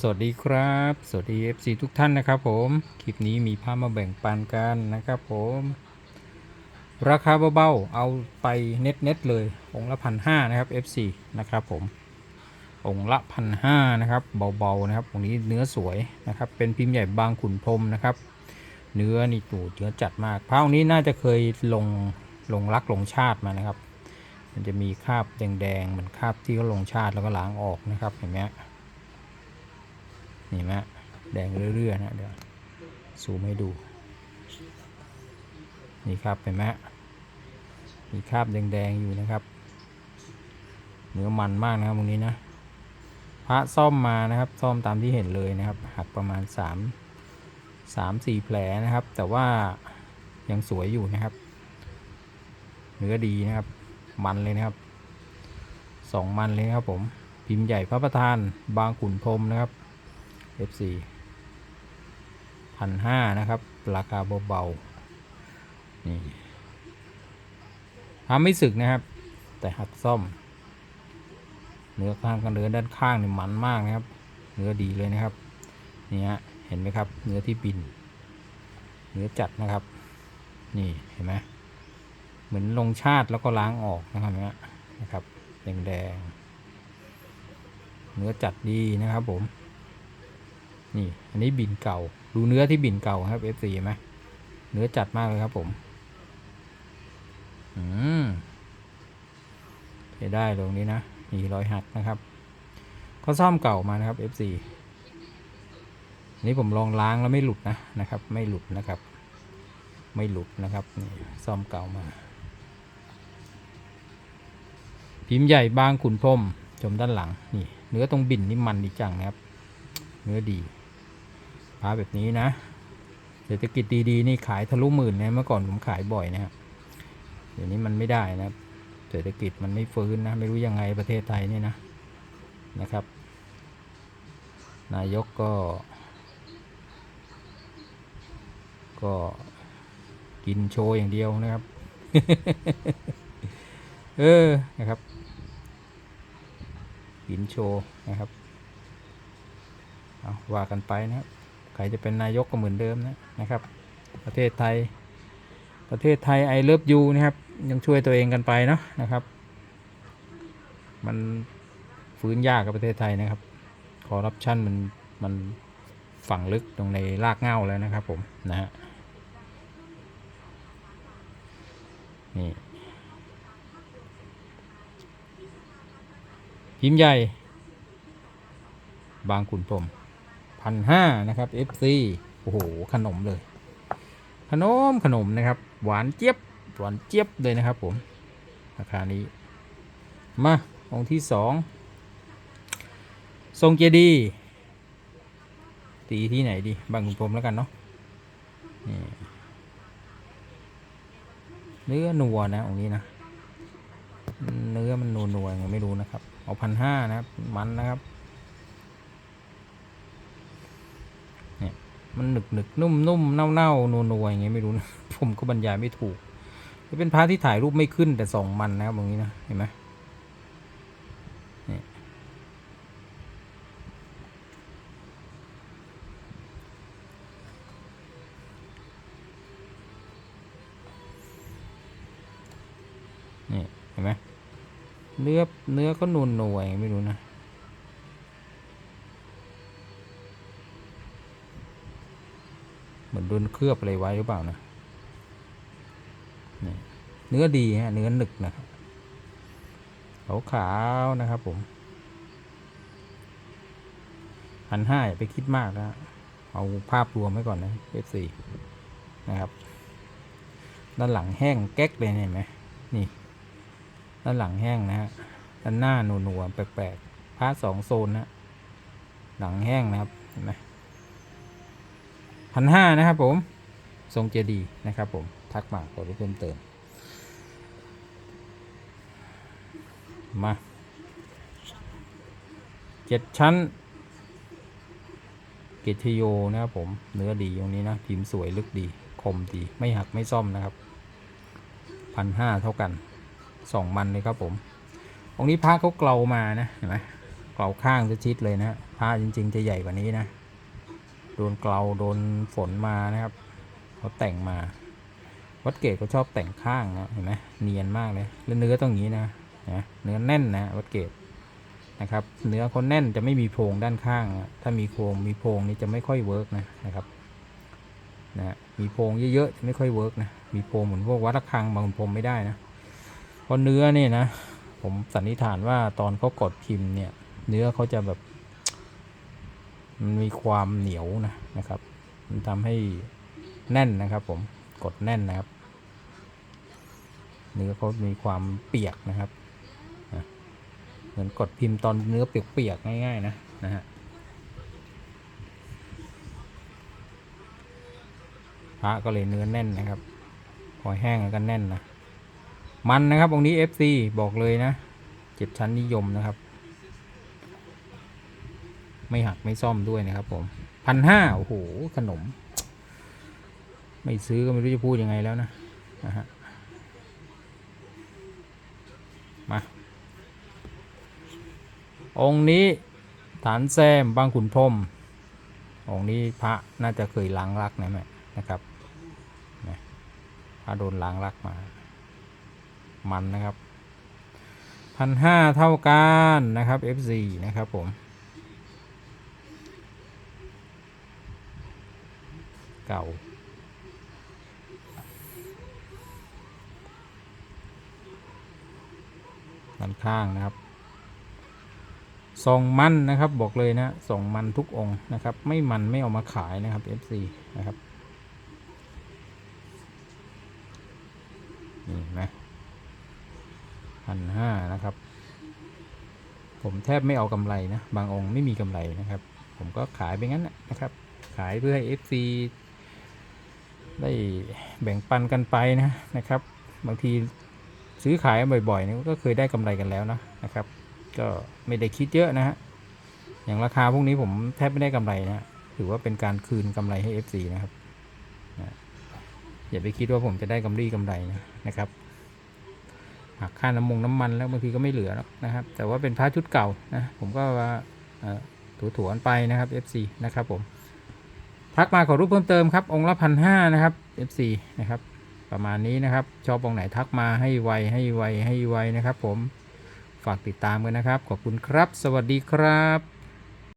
สวัสดีครับ สวัสดี FC ทุกท่านนะครับผม คลิปนี้มีภาพมาแบ่งปันกันนะครับผม ราคาเบาๆ เอาไปเน็ตๆเลย องละพันห้านะครับ FC นะครับผม องละพันห้านะครับ เบาๆ นะครับ องนี้เนื้อสวยนะครับ เป็นพิมพ์ใหญ่บางขุนพรมนะครับ เนื้อนี่ตูดเนื้อจัดมากพระองนี้น่าจะเคยลงลงรักลงชาติมานะครับ มันจะมีคราบแดงๆ เหมือนคราบที่เขาลงชาติแล้วก็ล้างออกนะครับ เห็นไหม นี่ไหมะแดงเรื่อยๆนะเดี๋ยวซูมให้ดู นี่ครับเห็นไหมะมีคราบแดงๆอยู่นะครับ เนื้อมันมากนะครับตรงนี้นะพระซ่อมมานะครับ ซ่อมตามที่เห็นเลยนะครับ หักประมาณ 3 3 4 แผลนะครับ แต่ว่ายังสวยอยู่นะครับ เนื้อดีนะครับ มันเลยนะครับสองมันเลยครับผม พิมพ์ใหญ่พระประธานบางขุนพรมนะครับ F4 พันห้านะครับ ราคาเบาๆนี่ทำไม่สึกนะครับ แต่หักซ่อม เนื้อข้างกันเนื้อด้านข้างนี่มันมากนะครับ เนื้อดีเลยนะครับนี่ฮะเห็นไหมครับ เนื้อที่บิน เนื้อจัดนะครับ นี่เห็นไหมเหมือนลงชาติแล้วก็ล้างออกนะครับเนี้ยนะครับแดงๆเนื้อจัดดีนะครับผม นี่อันนี้บินเก่า ดูเนื้อที่บินเก่าครับ F4 เห็นไหมเนื้อจัดมากเลยครับผม อืมใช้ได้ตรงนี้นะมีรอยหักนะครับเขาซ่อมเก่ามานะครับ F4 อันนี้ผมลองล้างแล้วไม่หลุดนะนะครับ ไม่หลุดนะครับ ไม่หลุดนะครับนี่ซ่อมเก่ามา พิมพ์ใหญ่บางขุนพรมชมด้านหลังนี่เนื้อตรงบินนี่มันดีจังนะครับ เนื้อดี พาแบบนี้นะเศรษฐกิจดีๆนี่ขายทะลุหมื่นนะเมื่อก่อนผมขายบ่อยนะครับเดี๋ยวนี้มันไม่ได้นะเศรษฐกิจมันไม่ฟื้นนะไม่รู้ยังไงประเทศไทยนี่นะนะครับ นายกก็ ก็กินโชว์อย่างเดียวนะครับ เออนะครับ กินโชว์นะครับเอาว่ากันไปนะครับ ใครจะเป็นนายกก็เหมือนเดิมนะนะครับ ประเทศไทย ประเทศไทยไอเลิฟยูนะครับ ยังช่วยตัวเองกันไปเนาะนะครับ มันฟื้นยากกับประเทศไทยนะครับคอร์รัปชันมันมันฝังลึกตรงในรากเหง้าแล้วนะครับผมนะฮะนี่พิมใหญ่ บางขุนพรม พันห้านะครับ FC โอ้โห ขนมเลย ขนมขนมนะครับ หวานเจี๊ยบ หวานเจี๊ยบเลยนะครับผม ราคานี้ มา องค์ที่สองทรงเจดีย์ตีที่ไหนดี บางขุนพรมแล้วกันเนาะนี่เนื้อนัวนะองค์นี้นะ เนื้อมันนัวนัวยังไงไม่รู้นะครับ เอาพันห้านะครับ มันนะครับ เนี่ย มันหนึกหนึกนุ่มนุ่มเน่าเน่านัวนัวอย่างเงี้ยไม่รู้นะผมก็บรรยายไม่ถูกจะเป็นพระที่ถ่ายรูปไม่ขึ้นแต่ส่องมันนะครับตรงนี้นะเห็นไหมเนี่ยนี่เห็นไหมเนื้อเนื้อก็นูนนัวๆอย่างเงี้ยไม่รู้นะ เห มือนโดนเคลือบอะไรไว้หรือเปล่านะนี่เนื้อดีฮะเนื้อหนึกนะครับขาวขาวนะครับผมพันห้าไปคิดมากนะเอาภาพรวมไว้ก่อนนะ F4 นะครับ ด้านหลังแห้งแก๊กเลยเนี่ยเห็นไหมนี่ ด้านหลังแห้งนะฮะด้านหน้าหนัวๆแปลกๆพาร์ทสองโซนนะหลังแห้งนะครับเห็นไหม พันห้านะครับผม ทรงเจดีย์นะครับผม ทักมาขอรู้เพิ่มเติม มาเจ็ดชั้น เกตโยนะครับผม เนื้อดีตรงนี้นะ พิมพ์สวยลึกดี คมดี ไม่หักไม่ซ่อมนะครับพันห้าเท่ากันสองมันเลยครับผมตรงนี้พระเขาเกลามานะ เห็นไหมเกลาข้างจะชิดเลยนะฮะผ้าจริง ๆ จะใหญ่กว่านี้นะ โดนเกลาโดนฝนมานะครับเขาแต่งมา วัดเกตเขาชอบแต่งข้างนะเห็นไหมเนียนมากเลยแล้วเนื้อต้องงี้นะนะเนื้อแน่นนะวัดเกตนะครับ เนื้อเขาแน่นจะไม่มีโพรงด้านข้าง ถ้ามีโพรงมีโพรงนี่จะไม่ค่อยเวิร์กนะนะครับนะมีโพรงเยอะๆจะไม่ค่อยเวิร์กนะมีโพรงเหมือนพวกวัดระฆังบางพรมไม่ได้นะเพราะเนื้อเนี่ยนะผมสันนิษฐานว่าตอนเขากดพิมพ์เนี่ย เนื้อเขาจะแบบ มันมีความเหนียวนะนะครับ มันทำให้แน่นนะครับ ผมกดแน่นนะครับเนื้อเขามีความเปียกนะครับเหมือนกดพิมพ์ตอนเนื้อเปียกๆง่ายๆนะนะฮะพระก็เลยเนื้อแน่นนะครับพอแห้งแล้วก็แน่นนะมันนะครับองค์นี้ FC บอกเลยนะเจ็ดชั้นนิยมนะครับ ไม่หักไม่ซ่อมด้วยนะครับผมพันห้าโอ้โหขนม ไม่ซื้อก็ไม่รู้จะพูดยังไงแล้วนะนะฮะมา องค์นี้ฐานแซมบางขุนพรมองค์นี้พระน่าจะเคยล้างรักนะแม่นะครับพระโดนล้างรักมา มันนะครับพันห้าเท่ากันนะครับ F4 นะครับผม เก่า ด้านข้างนะครับส่งมันนะครับบอกเลยนะส่งมันทุกองค์นะครับ ไม่มันไม่เอามาขายนะครับ FC นะครับนี่นไหมพันห้านะครับ ผมแทบไม่เอากำไรนะ บางองค์ไม่มีกำไรนะครับ ผมก็ขายไปงั้นนะครับ ขายเพื่อให้ FC ได้แบ่งปันกันไปนะนะครับ บางทีซื้อขายบ่อยๆนี่ก็เคยได้กำไรกันแล้วนะนะครับ ก็ไม่ได้คิดเยอะนะฮะอย่างราคาพวกนี้ผมแทบไม่ได้กำไรนะถือว่าเป็นการคืนกำไรให้ FC นะครับนะอย่าไปคิดว่าผมจะได้กำไรกำไรนะนะครับหักค่าน้ำมงน้ำมันแล้วบางทีก็ไม่เหลือหรอกนะครับ แต่ว่าเป็นพระชุดเก่านะผมก็ว่าถูๆกันไปนะครับ FC นะครับผม ทักมาขอรูปเพิ่มเติมครับ องค์ละพันห้านะครับ F4 นะครับ ประมาณนี้นะครับ ชอบองค์ไหนทักมาให้ไวให้ไวให้ไวนะครับ ผมฝากติดตามกันนะครับ ขอบคุณครับ สวัสดีครับ